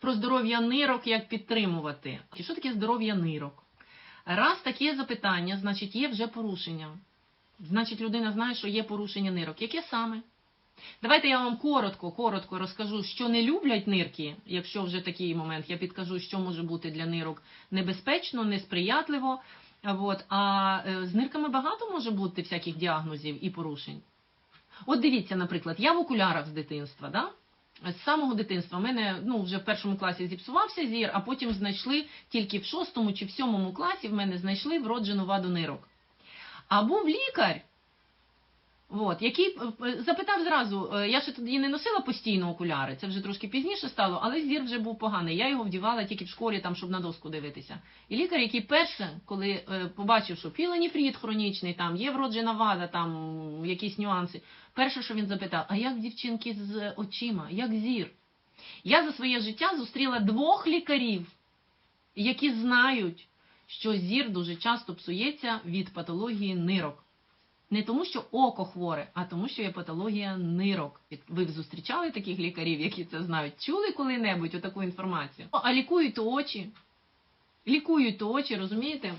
про здоров'я нирок, як підтримувати. І що таке здоров'я нирок? Раз таке запитання, значить є вже порушення. Значить, людина знає, що є порушення нирок. Яке саме? Давайте я вам коротко, коротко розкажу, що не люблять нирки. Якщо вже такий момент, я підкажу, що може бути для нирок небезпечно, несприятливо. От, а е, з нирками багато може бути всяких діагнозів і порушень. От дивіться, наприклад, я в окулярах з дитинства, да? З самого дитинства в мене ну, вже в першому класі зіпсувався зір, а потім знайшли тільки в шостому чи в сьомому класі в мене знайшли вроджену ваду нирок. А був лікар, от, який е, запитав зразу, е, я ще тоді не носила постійно окуляри, це вже трошки пізніше стало, але зір вже був поганий. Я його вдівала тільки в школі, там, щоб на доску дивитися. І лікар, який перше, коли е, побачив, що піленіфрід хронічний, там є вроджена вада, там якісь нюанси, перше, що він запитав, а як дівчинки з очима, як зір? Я за своє життя зустріла двох лікарів, які знають, що зір дуже часто псується від патології нирок. Не тому, що око хворе, а тому, що є патологія нирок. Ви зустрічали таких лікарів, які це знають? Чули коли-небудь отаку інформацію? А лікують очі. Лікують то очі, розумієте?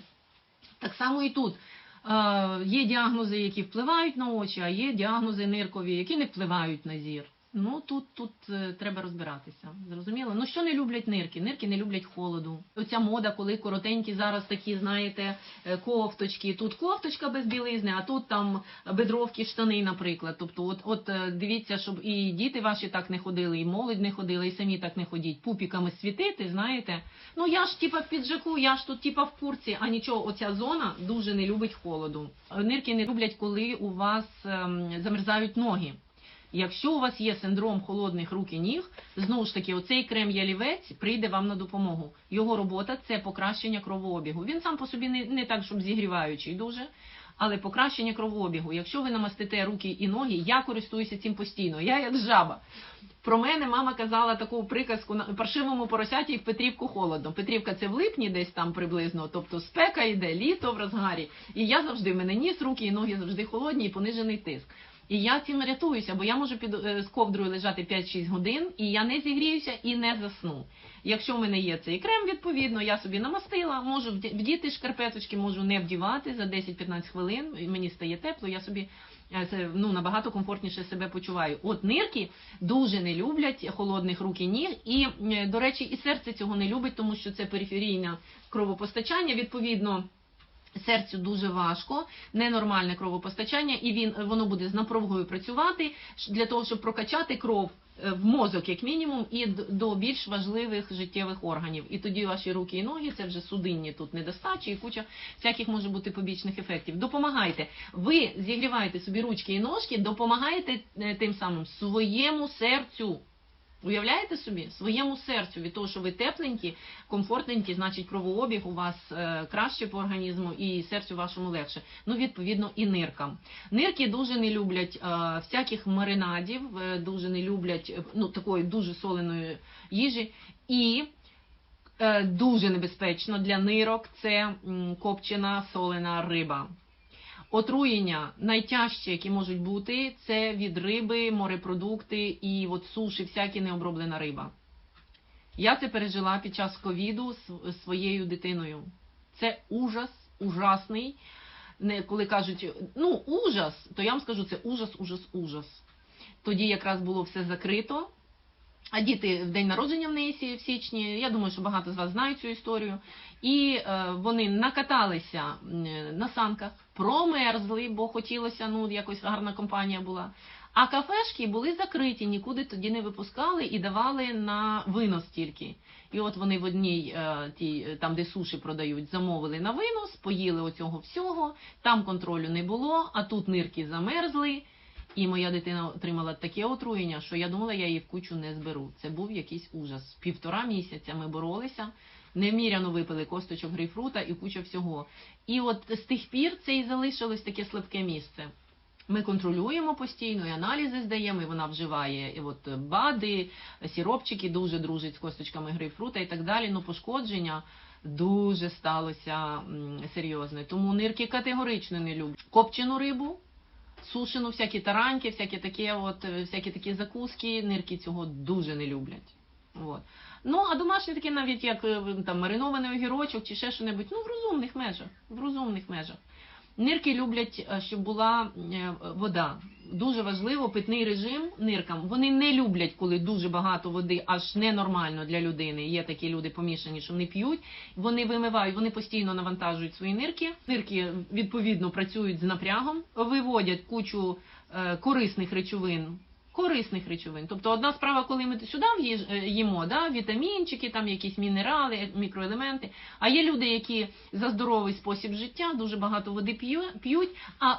Так само і тут. Е, є діагнози, які впливають на очі, а є діагнози ниркові, які не впливають на зір. Ну тут, тут е, треба розбиратися. Зрозуміло? Ну що не люблять нирки? Нирки не люблять холоду. Оця мода, коли коротенькі зараз такі, знаєте, е, кофточки. Тут кофточка без білизни, а тут там бедровки, штани, наприклад. Тобто, от, от е, дивіться, щоб і діти ваші так не ходили, і молодь не ходила, і самі так не ходіть. Пупіками світити, знаєте. Ну я ж типа в піджаку, я ж тут типа в курці, а нічого, оця зона дуже не любить холоду. Нирки не люблять, коли у вас ем, замерзають ноги. Якщо у вас є синдром холодних рук і ніг, знову ж таки, оцей крем ялівець прийде вам на допомогу. Його робота це покращення кровообігу. Він сам по собі не, не так, щоб зігріваючий дуже, але покращення кровообігу. Якщо ви намастите руки і ноги, я користуюся цим постійно. Я як жаба. Про мене мама казала таку приказку на паршивому поросяті в Петрівку холодно. Петрівка це в липні десь там приблизно, тобто спека йде, літо в розгарі. І я завжди в мене ніс, руки і ноги завжди холодні і понижений тиск. І я цим рятуюся, бо я можу під е, з ковдрою лежати 5-6 годин, і я не зігріюся і не засну. Якщо в мене є цей крем, відповідно, я собі намастила, можу вді- вдіти шкарпеточки, можу не вдівати за 10-15 хвилин. Мені стає тепло, я собі е, ну набагато комфортніше себе почуваю. От нирки дуже не люблять холодних рук і ніг, і е, до речі, і серце цього не любить, тому що це периферійне кровопостачання. Відповідно. Серцю дуже важко, ненормальне кровопостачання, і він воно буде з напругою працювати для того, щоб прокачати кров е, в мозок, як мінімум, і до більш важливих життєвих органів. І тоді ваші руки і ноги це вже судинні тут недостачі і куча всяких може бути побічних ефектів. Допомагайте. Ви зігріваєте собі ручки і ножки, допомагаєте е, тим самим своєму серцю. Уявляєте собі своєму серцю від того, що ви тепленькі, комфортненькі, значить кровообіг у вас е, краще по організму і серцю вашому легше. Ну, відповідно, і ниркам. Нирки дуже не люблять е, всяких маринадів, е, дуже не люблять ну, такої дуже соленої їжі. І дуже небезпечно для нирок це копчена солена риба. Отруєння найтяжчі, які можуть бути, це від риби, морепродукти і от суші, всякі необроблена риба. Я це пережила під час ковіду з своєю дитиною. Це ужас, ужасний. Не коли кажуть, ну ужас, то я вам скажу, це ужас, ужас, ужас. Тоді якраз було все закрито. А діти в день народження в неї в січні. Я думаю, що багато з вас знають цю історію. І е, вони накаталися на санках, промерзли, бо хотілося, ну якось гарна компанія була. А кафешки були закриті, нікуди тоді не випускали і давали на винос тільки. І от вони в одній, е, тій, е, там де суші продають, замовили на винос, поїли оцього всього, там контролю не було, а тут нирки замерзли. І моя дитина отримала таке отруєння, що я думала, я її в кучу не зберу. Це був якийсь ужас. Півтора місяця ми боролися, неміряно випили косточок грейпфрута і куча всього. І от з тих пір це і залишилось таке слабке місце. Ми контролюємо постійно, і аналізи здаємо, і вона вживає і от бади, сіропчики дуже дружить з косточками грейпфрута і так далі. Ну пошкодження дуже сталося серйозне. Тому нирки категорично не люблять. Копчену рибу, сушену, всякі таранки, всякі такі, от, е, всякі такі закуски, нирки цього дуже не люблять. От. Ну, а домашні такі навіть як е, там маринований огірочок чи ще що-небудь, ну в розумних межах. В розумних межах. Нирки люблять, е, щоб була вода. Дуже важливо питний режим ниркам. Вони не люблять, коли дуже багато води, аж ненормально для людини. Є такі люди помішані, що не п'ють. Вони вимивають, вони постійно навантажують свої нирки. Нирки відповідно працюють з напрягом, виводять кучу е, корисних речовин. Корисних речовин. Тобто одна справа, коли ми сюди е, їмо, да, вітамінчики, там якісь мінерали, мікроелементи. А є люди, які за здоровий спосіб життя дуже багато води п'ю- п'ють, а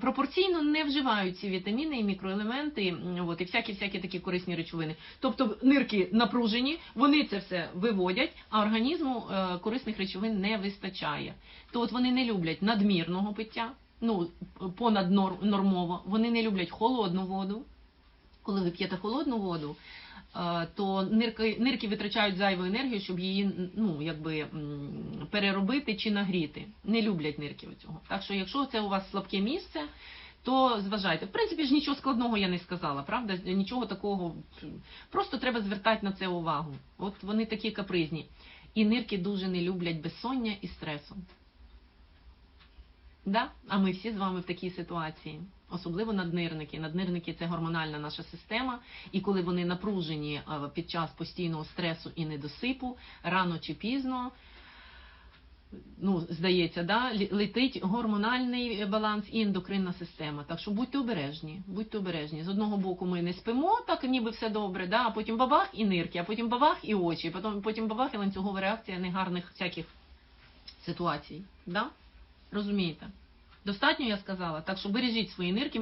пропорційно не вживають ці вітаміни і мікроелементи, от, і всякі всякі такі корисні речовини. Тобто нирки напружені, вони це все виводять, а організму е, корисних речовин не вистачає. То от вони не люблять надмірного пиття, ну понаднормово, вони не люблять холодну воду. Коли ви п'єте холодну воду, е, то нирки, нирки витрачають зайву енергію, щоб її ну, якби, переробити чи нагріти. Не люблять нирки цього. Так що, якщо це у вас слабке місце, то зважайте. В принципі ж нічого складного я не сказала, правда? Нічого такого. Просто треба звертати на це увагу. От вони такі капризні. І нирки дуже не люблять безсоння і стресу. Да? А ми всі з вами в такій ситуації. Особливо наднирники. Наднирники це гормональна наша система, і коли вони напружені е, під час постійного стресу і недосипу, рано чи пізно, ну, здається, да, летить гормональний баланс і ендокринна система. Так що будьте обережні, будьте обережні. З одного боку ми не спимо, так ніби все добре, да, а потім бабах і нирки, а потім бабах і очі, потім, потім бабах і ланцюгова реакція негарних всяких ситуацій. Да? Розумієте? Достатньо я сказала, так що бережіть свої нирки.